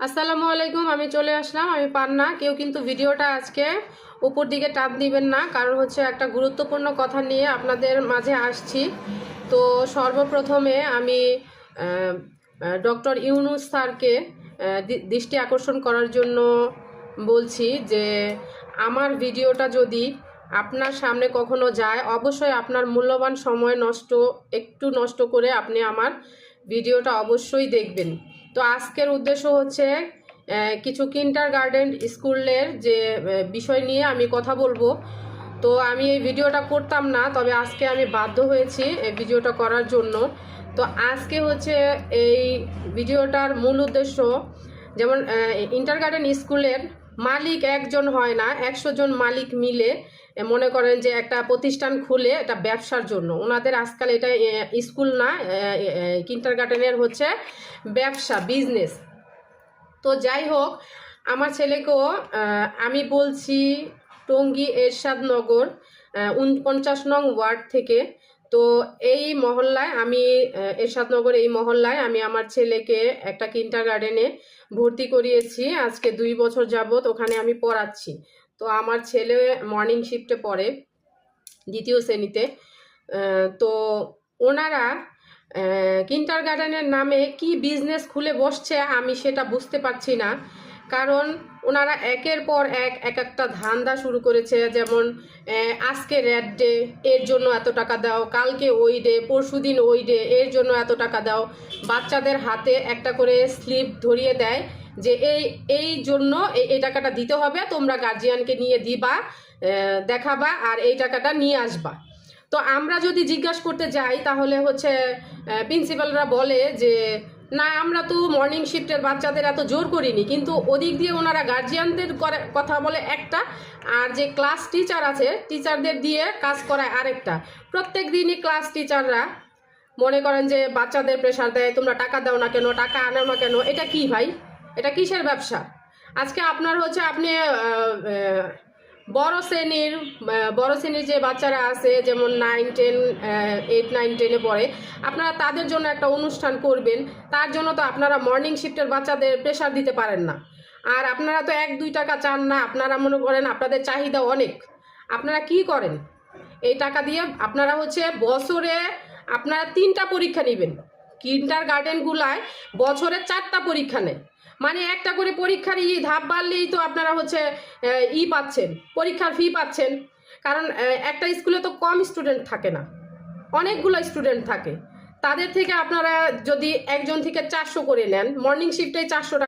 আসসালামু আলাইকুম, আমি চলে আসলাম, আমি পান্না। কেউ কিন্তু ভিডিওটা আজকে উপর দিকে টাপ দিবেন না, কারণ হচ্ছে একটা গুরুত্বপূর্ণ কথা নিয়ে আপনাদের মাঝে আসছি। তো সর্বপ্রথমে আমি ডক্টর ইউনুস স্যারকে দৃষ্টি আকর্ষণ করার জন্য বলছি যে, আমার ভিডিওটা যদি আপনার সামনে কখনো যায়, অবশ্যই আপনার মূল্যবান সময় নষ্ট, একটু নষ্ট করে আপনি আমার ভিডিওটা অবশ্যই দেখবেন। তো আজকের উদ্দেশ্য হচ্ছে কিছু কিন্টার গার্ডেন স্কুলের যে বিষয় নিয়ে আমি কথা বলব। তো আমি এই ভিডিওটা করতাম না, তবে আজকে আমি বাধ্য হয়েছি এই ভিডিওটা করার জন্য। তো আজকে হচ্ছে এই ভিডিওটার মূল উদ্দেশ্য, যেমন ইন্টার গার্ডেন স্কুলের মালিক একজন হয় না, একশো জন মালিক মিলে মনে করেন যে একটা প্রতিষ্ঠান খুলে এটা ব্যবসার জন্য। ওনাদের আজকাল এটা স্কুল না কিন্টার গার্ডেনের হচ্ছে ব্যবসা, বিজনেস। তো যাই হোক, আমার ছেলেকেও আমি বলছি, টঙ্গী এরশাদনগর উনপঞ্চাশ নং ওয়ার্ড থেকে তো এই মহল্লায় আমি এরশাদনগর এই মহল্লায় আমি আমার ছেলেকে একটা কিন্টার গার্ডেনে ভর্তি করিয়েছি। আজকে দুই বছর যাবত ওখানে আমি পড়াচ্ছি। তো আমার ছেলে মর্নিং শিফটে পড়ে, দ্বিতীয় শ্রেণীতে। তো ওনারা কিন্টার গার্ডেনের নামে কি বিজনেস খুলে বসছে আমি সেটা বুঝতে পারছি না। কারণ ওনারা একের পর এক এক একটা ধান্দা শুরু করেছে, যেমন আজকে রেড ডে এর জন্য এত টাকা দাও, কালকে ওই ডে পরশু দিন ওই ডে এর জন্য এত টাকা দাও। বাচ্চাদের হাতে একটা করে স্লিপ ধরিয়ে দেয় যে এই এই জন্য এই টাকাটা দিতে হবে, তোমরা গার্জিয়ানকে নিয়ে দিবা দেখাবা আর এই টাকাটা নিয়ে আসবা। তো আমরা যদি জিজ্ঞাসা করতে যাই, তাহলে হচ্ছে প্রিন্সিপালরা বলে যে না, আমরা তো মর্নিং শিফটের বাচ্চাদের এত জোর করিনি, কিন্তু ওদিক দিয়ে ওনারা গার্জিয়ানদের কথা বলে একটা, আর যে ক্লাস টিচার আছে টিচারদের দিয়ে কাজ করায় আরেকটা। প্রত্যেক দিনই ক্লাস টিচাররা মনে করেন যে বাচ্চাদের প্রেশার দেয়, তোমরা টাকা দাও না কেন? টাকা আনো না কেন? এটা কি ভাই? এটা কিসের ব্যবসা? আজকে আপনার হচ্ছে আপনি বড় শ্রেণির বড় শ্রেণির যে বাচ্চারা আছে, যেমন নাইন টেন এইট নাইন টেনে পড়ে, আপনারা তাদের জন্য একটা অনুষ্ঠান করবেন। তার জন্য তো আপনারা মর্নিং শিফটের বাচ্চাদের প্রেশার দিতে পারেন না। আর আপনারা তো এক, দুই টাকা চান না, আপনারা মনে করেন আপনাদের চাহিদা অনেক। আপনারা কি করেন? এই টাকা দিয়ে আপনারা হচ্ছে বছরে আপনারা তিনটা পরীক্ষা নেবেন। কিন্টার গার্ডেনগুলায় বছরে চারটা পরীক্ষা নেয়। মানে একটা করে পরীক্ষার ই ধাপ বাড়লেই তো আপনারা হচ্ছে ই পাচ্ছেন, পরীক্ষার ফি পাচ্ছেন। কারণ একটা স্কুলে তো কম স্টুডেন্ট থাকে না। অনেকগুলো স্টুডেন্ট থাকে। তাদের থেকে আপনারা যদি একজন থেকে চারশো করে নেন মর্নিং শিফটে চারশো